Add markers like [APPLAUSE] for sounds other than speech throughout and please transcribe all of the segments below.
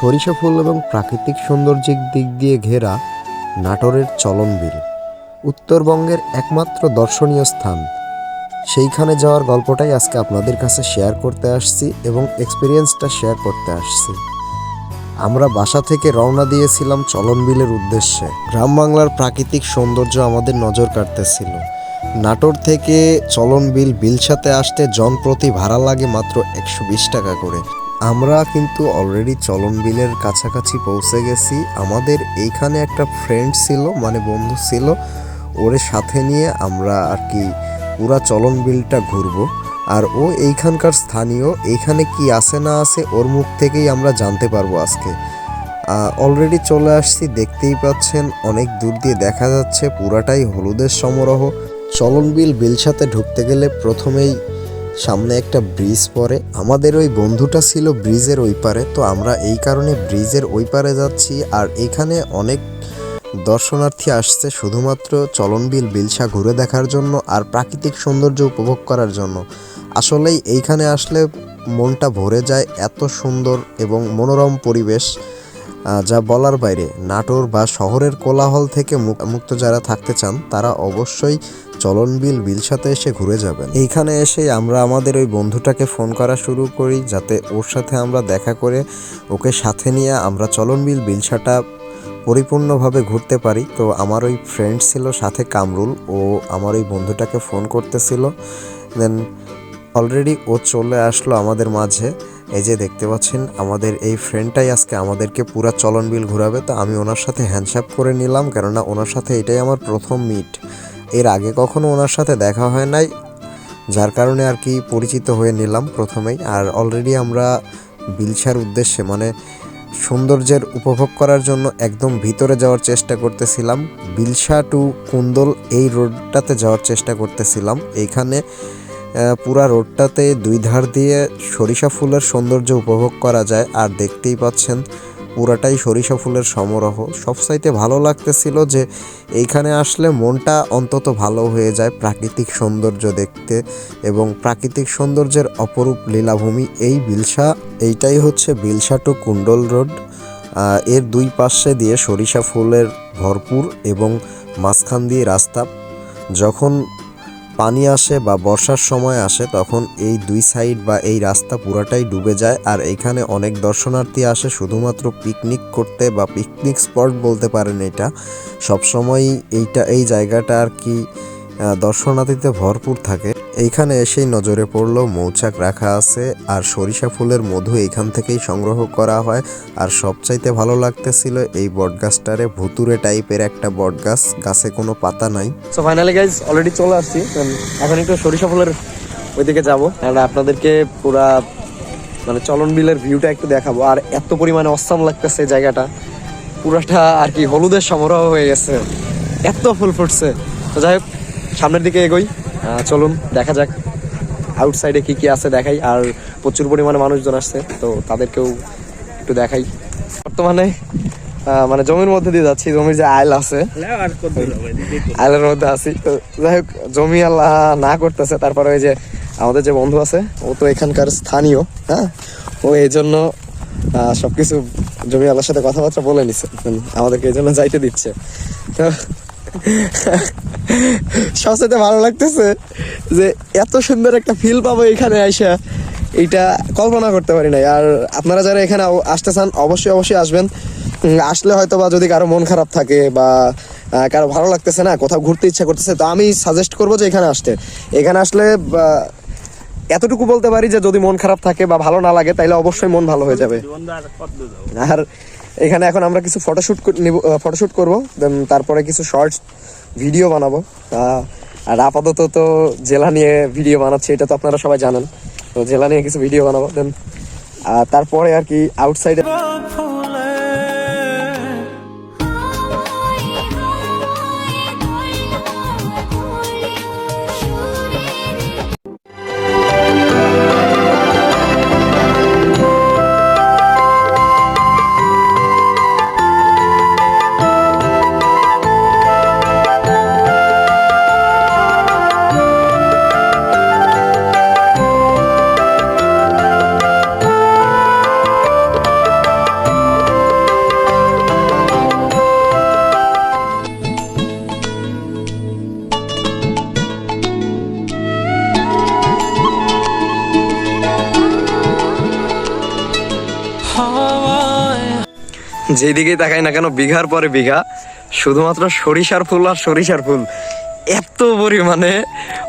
সরিষা ফুল এবং প্রাকৃতিক সৌন্দর্যের দিক দিয়ে ঘেরা নাটোরের চলনবিল, উত্তরবঙ্গের একমাত্র দর্শনীয় স্থান। সেইখানে যাওয়ার গল্পটাই আজকে আপনাদের কাছে শেয়ার করতে আসছি এবং এক্সপিরিয়েন্সটা শেয়ার করতে আসছি। আমরা বাসা থেকে রওনা দিয়েছিলাম চলনবিলের উদ্দেশ্যে। গ্রাম বাংলার প্রাকৃতিক সৌন্দর্য আমাদের নজর কাটতেছিল নাটোর থেকে চলনবিল বিলসাতে আসতে জনপ্রতি ভাড়া লাগে মাত্র একশো বিশ টাকা করে। আমরা কিন্তু অলরেডি চলন বিলের কাছাকাছি পৌঁছে গেছি। আমাদের এইখানে একটা ফ্রেন্ড ছিল মানে বন্ধু ছিল, ওরে সাথে নিয়ে আমরা আর কি পুরা চলন বিলটা ঘুরবো। আর ও এইখানকার স্থানীয়, এইখানে কি আছে না আছে ওর মুখ থেকেই আমরা জানতে পারব আজকে। অলরেডি চলে আসছি, দেখতেই পাচ্ছেন, অনেক দূর দিয়ে দেখা যাচ্ছে, পুরাটাই হলুদের সমারোহ। চলনবিল বিলসাতে ঢুকতে গেলে প্রথমেই সামনে একটা ব্রিজ পড়ে। আমাদের ওই বন্ধুটা ছিল ব্রিজের ওই পারে, তো আমরা এই কারণে ব্রিজের ওই পারে যাচ্ছি। আর এখানে অনেক দর্শনার্থী আসছে শুধুমাত্র চলনবিল বিলসা ঘুরে দেখার জন্য আর প্রাকৃতিক সৌন্দর্য উপভোগ করার জন্য। আসলেই এইখানে আসলে মনটা ভরে যায় এত সুন্দর এবং মনোরম পরিবেশ যা বলার বাইরে। নাটোর বা শহরের কোলাহল থেকে মুক- মুক্ত যারা থাকতে চান, তারা অবশ্যই চলনবিল বিলসাতে এসে ঘুরে যাবেন। এইখানে এসে আমরা আমাদের ওই বন্ধুটাকে ফোন করা শুরু করি, যাতে ওর সাথে আমরা দেখা করে ওকে সাথে নিয়ে আমরা চলনবিল বিলসাটা পরিপূর্ণভাবে ঘুরতে পারি। তো আমার ওই ফ্রেন্ড ছিল সাথে কামরুল, ও আমার ওই বন্ধুটাকে ফোন করতেছিল। দেন অলরেডি ও চলে আসলো আমাদের মাঝে। এই যে দেখতে পাচ্ছেন, আমাদের এই ফ্রেন্ডটাই আজকে আমাদেরকে পুরা চলন বিল ঘোরাবে। তো আমি ওনার সাথে হ্যান্ডশাপ করে নিলাম, কেননা ওনার সাথে এটাই আমার প্রথম মিট এর আগে কখনো ওনার সাথে দেখা হয় নাই, যার কারণে আর কি পরিচিত হয়ে নিলাম প্রথমেই। আর অলরেডি আমরা বিলসার উদ্দেশ্যে মানে সৌন্দর্যের উপভোগ করার জন্য একদম ভিতরে যাওয়ার চেষ্টা করতেছিলাম। বিলসা টু কুন্দল এই রোডটাতে যাওয়ার চেষ্টা করতেছিলাম। এইখানে পুরা রোডটাতে দুই ধার দিয়ে সরিষা ফুলের সৌন্দর্য উপভোগ করা যায়, আর দেখতেই পাচ্ছেন পুরাটাই সরিষা ফুলের সমারোহ। সবসাইতে ভালো লাগতেছিল যে এইখানে আসলে মনটা অন্তত ভালো হয়ে যায় প্রাকৃতিক সৌন্দর্য দেখতে এবং প্রাকৃতিক সৌন্দর্যের অপরূপ লীলাভূমি এই বিলসা। এইটাই হচ্ছে বিলসা টু কুণ্ডল রোড। এর দুই পাশে দিয়ে সরিষা ফুলের ভরপুর এবং মাঝখান দিয়ে রাস্তা। যখন পানি আসে বা বর্ষার সময় আসে, তখন এই দুই সাইড বা এই রাস্তা পুরাটাই ডুবে যায়। আর এখানে অনেক দর্শনার্থী আসে, শুধুমাত্র পিকনিক করতে বা পিকনিক স্পট বলতে পারেন এটা। সবসময় এইটা, এই জায়গাটা আর কি দর্শনার্থীতে ভরপুর থাকে। এইখানে এসেই নজরে পড়ল মৌচাক রাখা আছে আর সরিষা ফুলের মধু এইখান থেকেই সংগ্রহ করা হয়। আর সবচাইতে ভালো লাগতেছিল এই বটগাছটারে ভুতুরে টাইপের একটা বটগাছ, গাছে কোনো পাতা নাই। সো ফাইনালি গাইজ অলরেডি চলে আসছি। এখন একটু সরিষা ফুলের ওইদিকে যাব আপনাদেরকে পুরা মানে চলন বিলের ভিউটা একটু দেখাবো। আর এত পরিমাণে অসাম লাগতেছে জায়গাটা। পুরাটা আর কি হলুদের সমারোহ হয়ে গেছে। এত ফুল ফুটছে। তো যাই হোক, সামনের দিকে এগোই। চলুন, দেখা যাক আউটসাইডে কি কি আছে দেখাই। আর প্রচুর পরিমাণে মানুষজন আসছে, তো তাদেরকেও একটু দেখাই। বর্তমানে মানে জমির মধ্যে দিয়ে যাচ্ছি, জমির যে আইল আছে। আইলের মধ্যে আছি। তো যাই হোক, জমি আল্লাহ না করতেছে, তারপরে ওই যে আমাদের যে বন্ধু আছে, ও তো এখানকার স্থানীয় হ্যাঁ? ও এই জন্য সবকিছু জমি আল্লাহর সাথে কথাবার্তা বলে নিছে। আমাদেরকে এই জন্য যাইতে দিচ্ছে। তো সবচেয়ে ভালো লাগতেছে যে এত সুন্দর একটা ফিল পাবো এখানে আইসা। এইটা কল্পনা করতে পারি নাই। আর আপনারা যারা এখানে আসতে চান, অবশ্যই অবশ্যই আসবেন। আসলে হয়তো বা যদি কারও মন খারাপ থাকে বা কারও ভালো লাগতেছে না, কোথাও ঘুরতে ইচ্ছা করতেছে, তো আমি সাজেস্ট করব যে এখানে আসতে। এখানে আসলে এতটুকু বলতে পারি যে যদি মন খারাপ থাকে বা ভালো না লাগে তাহলে অবশ্যই মন ভালো হয়ে যাবে। আর এখানে এখন আমরা কিছু ফটোশ্যুট নিব ফটোশ্যুট করব তারপরে কিছু শর্টস ভিডিও বানাবো। আর আপাতত তো জেলা নিয়ে ভিডিও বানাচ্ছে, এটা তো আপনারা সবাই জানেন। তো জেলা নিয়ে কিছু ভিডিও বানাবো, দেন তারপরে আর কি আউটসাইডে যেদিকেই তাকাই না কেন, বিঘার পরে বিঘা। শুধুমাত্র সরিষার ফুল আর সরিষার ফুল। এত পরিমাণে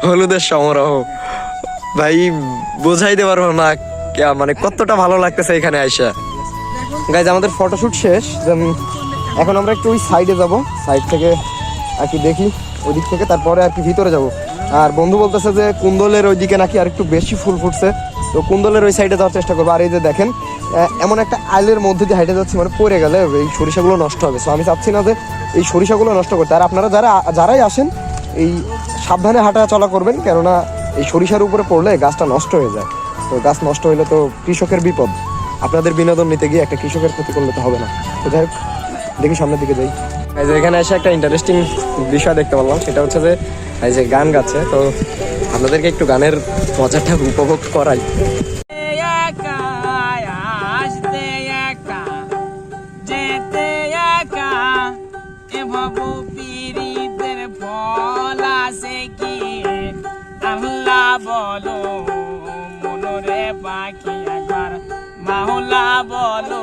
হলুদের সমারোহ। ভাই, বোঝাইতে পারব না মানে কতটা ভালো লাগতেছে এখানে আইসা। গাইজ আমাদের ফটোশুট শেষ। দেন এখন আমরা একটু ওই সাইডে যাব। সাইড থেকে আর কি দেখি ওই দিক থেকে। তারপরে আর কি ভিতরে যাব। আর বন্ধু বলতেছে যে, কুন্দলের ওইদিকে নাকি আর একটু বেশি ফুল ফুটছে। তো কুন্দলের ওই সাইডে যাওয়ার চেষ্টা করব। আর এই যে দেখেন এমন একটা আইলের মধ্যে দিয়ে হাইটে যাচ্ছি মানে পড়ে গেলে এই সরিষাগুলো নষ্ট হবে। সো আমি চাচ্ছি না যে এই সরিষাগুলো নষ্ট করতে। আর আপনারা যারা, যারাই আসেন, এই সাবধানে হাঁটা চলা করবেন, কেননা এই সরিষার উপরে পড়লে গাছটা নষ্ট হয়ে যায়। তো গাছ নষ্ট হলে তো কৃষকের বিপদ। আপনাদের বিনোদন নিতে গিয়ে একটা কৃষকের ক্ষতি করলে তো হবে না। তো যাই হোক, দেখি সামনের দিকে যাই। যে এখানে এসে একটা ইন্টারেস্টিং বিষয় দেখতে পারলাম। সেটা হচ্ছে যে, এই যে গান গাচ্ছে, তো আপনাদেরকে একটু গানের মজাটা উপভোগ করাই। বলো মনোরে পাখি একবার। মাওলা বলো।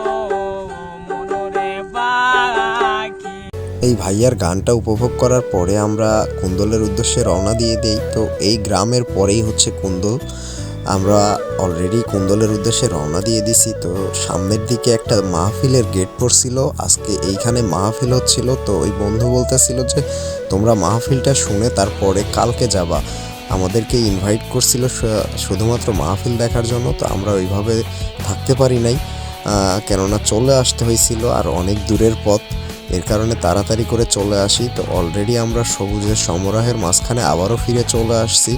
ভাইয়ার গানটা উপভোগ করার পরে আমরা কুন্দলের উদ্দেশ্যে রওনা দিয়ে দেই। তো এই গ্রামের পরেই হচ্ছে কুন্দল। আমরা অলরেডি কুন্দলের উদ্দেশ্যে রওনা দিয়ে দিছি। তো সামনের দিকে একটা মাহফিলের গেট পড়ছিল। আজকে এইখানে মাহফিল হচ্ছিল। তো ওই বন্ধু বলতেছিল যে, তোমরা মাহফিলটা শুনে তারপরে কালকে যাবা। আমাদেরকে ইনভাইট করছিল শুধুমাত্র মাহফিল দেখার জন্য। তো আমরা ওইভাবে থাকতে পারি নাই। কেননা চলে আসতে হয়েছিল আর অনেক দূরের পথ। এর কারণে তাড়াতাড়ি করে চলে আসি। তো অলরেডি আমরা সবুজের সমরাহের মাঝখানে আবারও ফিরে চলে আসছি।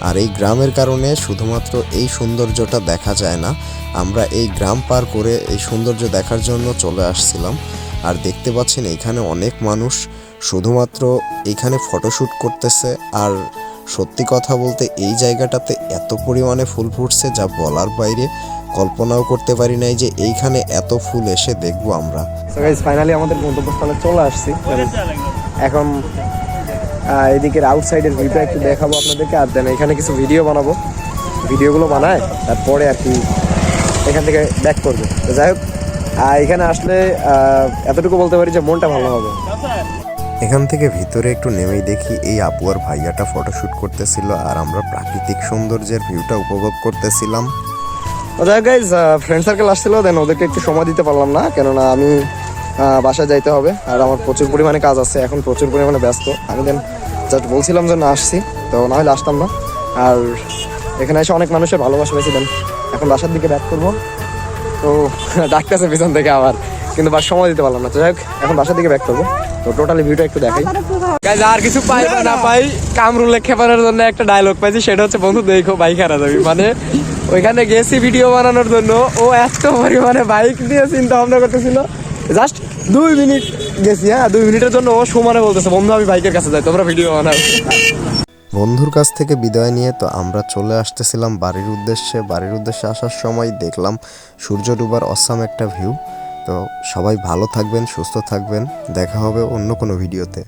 আর এই গ্রামের কারণে শুধুমাত্র এই সৌন্দর্যটা দেখা যায় না। আমরা এই গ্রাম পার করে এই সৌন্দর্য দেখার জন্য চলে আসছিলাম। আর দেখতে পাচ্ছেন এখানে অনেক মানুষ শুধুমাত্র এখানে ফটোশ্যুট করতেছে। আর সত্যি কথা বলতে এই জায়গাটাতে এত পরিমাণে ফুল ফুটছে যা বলার বাইরে। কল্পনাও করতে পারি নাই যে এইখানে এত ফুল এসে দেখব আমরা। ফাইনালি আমাদের গন্তব্যস্থলে চলে আসছি। এখন এদিকের আউটসাইডের ভিউটা একটু দেখাবো আপনাদেরকে আর দেন এখানে কিছু ভিডিও বানাবো। ভিডিওগুলো বানায় তারপরে আর কি এখান থেকে ব্যাক করব। তো যাই হোক এখানে আসলে এতটুকু বলতে পারি যে মনটা ভালো হবে। এখান থেকে ভিতরে একটু নেমেই দেখি এই আপু আর ভাইয়াটা ফটোশ্যুট করতেছিল আর আমরা প্রাকৃতিক সৌন্দর্যের ভিউটা উপভোগ করতেছিলাম। যাই গাইজ ফ্রেন্ড সার্কেল আসছিল দেন ওদেরকে একটু সময় দিতে পারলাম না, কেননা আমি বাসায় যাইতে হবে, আর আমার প্রচুর পরিমাণে কাজ আছে, এখন প্রচুর পরিমাণে ব্যস্ত। আমি দেন জাস্ট বলছিলাম যে না আসছি, তো না হলে আসতাম না। আর এখানে এসে অনেক মানুষের ভালোবাসা পেয়েছি দেন এখন বাসার দিকে ব্যাক করব। তো [LAUGHS] ডাকতেছে পিছন থেকে আবার। কিন্তু বাস সময় দিতে পারলাম না। তো যাই হোক এখন বাসার দিকে ব্যাক করব। তো টোটালি ভিউটা একটু দেখাই। গাইজ আর কিছু পাই বা না পাই কামরুলে খেপানোর জন্য একটা ডায়লগ পাইছি সেটা হচ্ছে বন্ধু দেখো বাইক হারা যাবি। মানে ওইখানে গেছি ভিডিও বানানোর জন্য ও এত পরিমাণে বাইক নিয়ে চিন্তা ভাবনা করতেছিল। জাস্ট দুই মিনিট গেছি হ্যাঁ দুই মিনিটের জন্য ও সমানে বলতেছে বন্ধু আমি বাইকের কাছে যাই তোমরা ভিডিও বানাও। বন্ধুর কাছ থেকে বিদায় নিয়ে তো আমরা চলে আসতেছিলাম বাড়ির উদ্দেশ্যে। বাড়ির উদ্দেশ্যে আসার সময় দেখলাম সূর্য ডুবার অসাম একটা ভিউ তো সবাই ভালো থাকবেন সুস্থ থাকবেন। দেখা হবে অন্য কোনো ভিডিওতে।